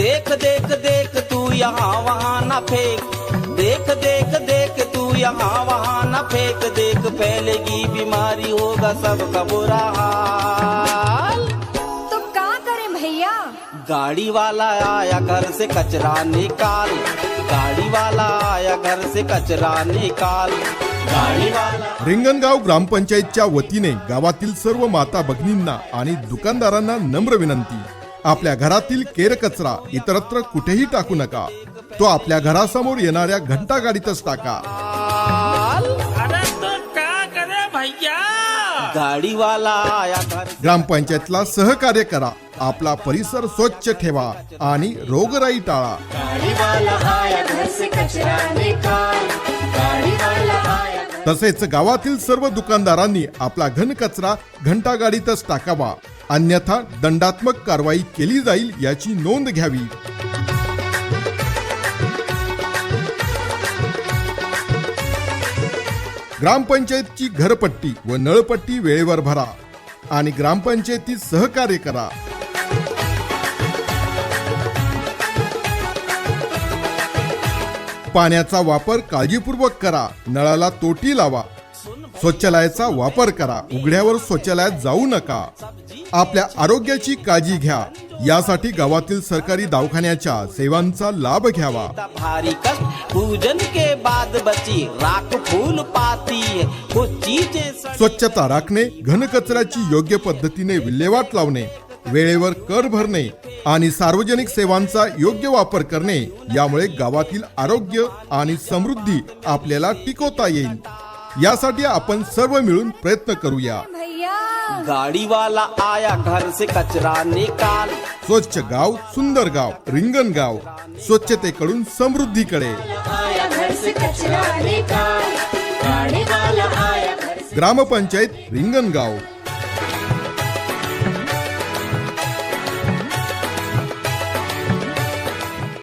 देख देख देख तू यहाँ वहाँ न फेंक। देख देख देख तू यहाँ वहाँ न फेंक। देख फैलेगी बीमारी होगा सबका बुरा हाल। तो का करें भैया? गाड़ी वाला आया घर से कचरा निकाल। गाड़ी वाला आया घर से कचरा निकाल। गाड़ी वाला रिंगणगाव ग्रामपंचायतच्या वतीने गावातील सर्व माता भगिनींना आणि दुकानदारांना नम्र विनंती. आपल्या घरातील केर कचरा इतरत्र कुठेही टाकू नका. तो आपल्या घरासमोर येणाऱ्या घंटा गाडीतच टाका ग्रामपंचायतला सहकार्य करा. आपला परिसर स्वच्छ ठेवा आणि रोगराई टाळा. गाड़ी वाला आया घर से कचरा निकाल. गाड़ी वाला आया तसेच गावातील सर्व दुकानदारांनी आपला घन कचरा घंटा गाडीतच टाकावा. अन्यथा दंडात्मक कारवाई केली जाईल याची नोंद घ्यावी. ग्रामपंचायतची घरपट्टी व नळपट्टी वेळेवर भरा आणि ग्रामपंचायतीत सहकार्य करा. पाण्याचा वापर काळजीपूर्वक करा नळाला तोटी लावा. शौचालयाचा वापर करा. उघड्यावर शौचालयात जाऊ नका. आपल्या आरोग्याची काळजी घ्या. यासाठी गावातील सरकारी दवाखान्याच्या सेवांचा लाभ घ्यावा. था भारी कष्ट पूजन के बाद बची राख फूल पाती कुछ चीजें सड़। स्वच्छता राखणे घनकचऱ्याची योग्य पद्धतीने विल्हेवाट लावणे वेळेवर कर भरणे आणि सार्वजनिक सेवांचा योग्य वापर करणे यामुळे गावातील आरोग्य आणि समृद्धी आपल्याला टिकवता येईल. यासाठी आपण सर्व मिळून प्रयत्न करूया. भैया! गाड़ी वाला आया घर से कचरा निकाल. स्वच्छ गाव सुंदर गाव रिंगण गाव स्वच्छतेकडून समृद्धीकडे. आया घर से